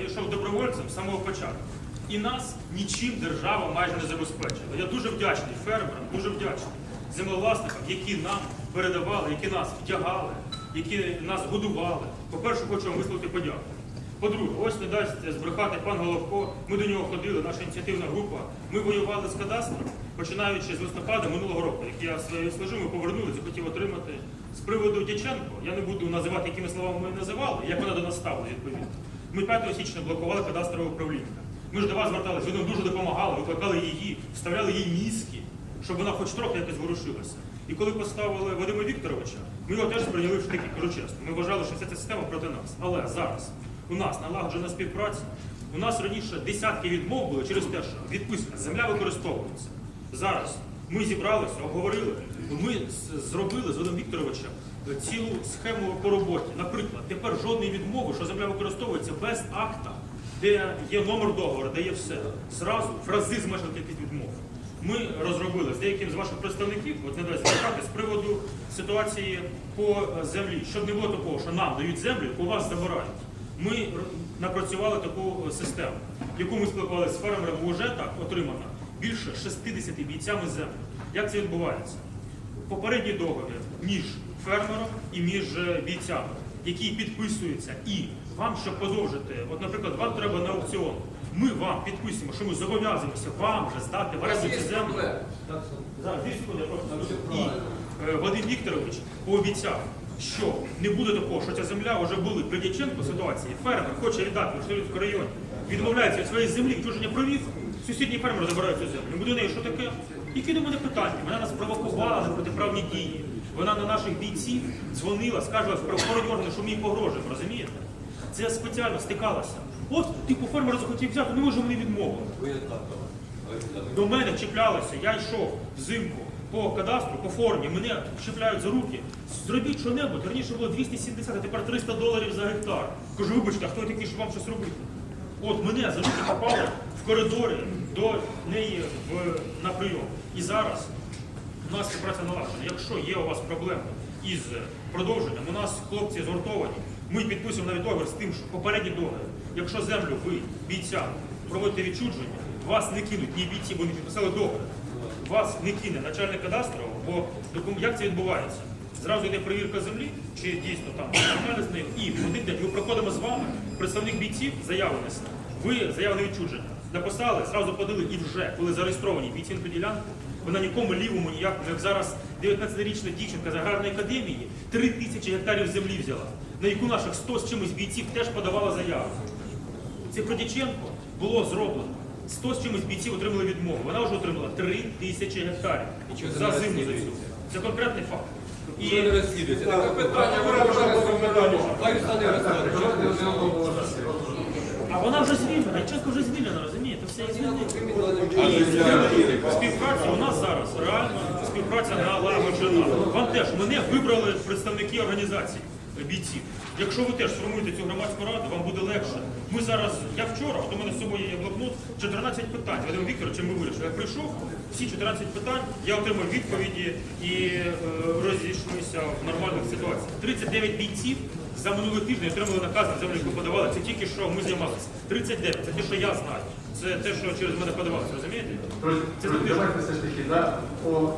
Я йшов добровольцем з самого початку. І нас нічим держава майже не забезпечила. Я дуже вдячний фермерам, дуже вдячний землевласникам, які нам передавали, які нас вдягали, які нас годували. По-перше, хочу вам висловити подяку. По-друге, ось не дасть збрехати пан Головко. Ми до нього ходили, наша ініціативна група. Ми воювали з кадастром, починаючи з листопада минулого року. Як я служив, ми повернулися, хотів отримати. З приводу Дяченко, я не буду називати, якими словами ми називали, як вона до нас ставила відповідно. Ми 5 січня блокували кадастрове управління. Ми ж до вас зверталися, ви нам дуже допомагали, викликали її, вставляли їй мізки, щоб вона хоч трохи якось ворушилася. І коли поставили Вадима Вікторовича, ми його теж сприйняли в штики, кажу чесно. Ми вважали, що вся ця система проти нас. Але зараз у нас налагоджена співпраця. У нас раніше десятки відмов були через те, що відписка, земля використовується. Зараз ми зібралися, обговорили, ми зробили з Вадимом Вікторовича цілу схему по роботі. Наприклад, тепер жодної відмови, що земля використовується без акта, де є номер договору, де є все. Зразу в рази зменшили кількість відмов. Ми розробили з деяким з ваших представників, от не дасть з приводу ситуації по е, землі, щоб не було такого, що нам дають землю, у вас забирають. Ми напрацювали таку е, систему, яку ми спілкувалися з фермерами, вже так отримано більше 60 бійцями землі. Як це відбувається? Попередній договір між фермером і між е, бійцями, який підписується, і вам, щоб подовжити, от, наприклад, вам треба на аукціон. Ми вам підписуємо, що ми зобов'язуємося вам вже здати в оренду цю землю. Зараз, я просто. І е, Вадим Вікторович пообіцяв, що не буде такого, що ця земля вже були при Дяченко ситуації. Фермер хоче віддати в Штирівському районі, відмовляється від своєї землі, відчуження провів, сусідній фермер забирає цю землю. Ми до неї, що таке? Які до мене питання? Вона нас провокувала на протиправні дії. Вона на наших бійців дзвонила, скаржилась в правоохоронні органи, що ми їй погрожуємо, розумієте? Це спеціально стикалося. От, типу, фермер захотів взяти, не може мені відмовити. До мене чіплялися, я йшов взимку по кадастру, по формі, мене чіпляють за руки. Зробіть що-небудь. Раніше було 270, а тепер 300 доларів за гектар. Кажу, вибачте, а хто такий, щоб вам щось робити? От мене за руки попали в коридорі до неї в, на прийом. І зараз у нас співпраця налагоджена. Якщо є у вас проблеми із продовженням, у нас хлопці згуртовані, ми підписуємо навіть договір з тим, що попередній договір, якщо землю ви бійцям проводите відчудження, вас не кинуть ні бійці, бо не підписали договір. Вас не кине начальник кадастрового, бо як це відбувається? Зразу йде перевірка землі, чи дійсно там нормально з нею, і в один день ми проходимо з вами, представник бійців заяви. Ви заяву на відчудження написали, зразу подали і вже, коли зареєстровані бійці на ділянку, вона нікому лівому ніякому, як зараз 19-річна дівчинка з аграрної академії 3 тисячі гектарів землі взяла, на яку наших 100 з чимось бійців теж подавала заяву. Це про Дяченко було зроблено. 100 з чимось бійців отримали відмову. Вона вже отримала 3 тисячі гектарів за зиму за цю. розслідується. Це конкретний факт. І не розслідується. Таке питання ви вже ви? А вона вже звільнена, Дяченко вже звільнена, розумієте? Все звільнено. Співпраця у нас зараз реально співпраця налагоджена. Вам теж мене вибрали представники організацій бійців. Якщо ви теж сформуєте цю громадську раду, вам буде легше. Ми зараз, я вчора, от у мене з собою є блокнот, 14 питань. Вадим Вікторович, ми вирішили. Я прийшов, всі 14 питань, я отримав відповіді і е, розійшлися в нормальних ситуаціях. 39 бійців за минулий тиждень отримали наказ на землю, яку подавали. Це тільки що ми займалися. 39, це те, що я знаю. Це те, що через мене подавалося, розумієте? Це давайте все ж таки да, по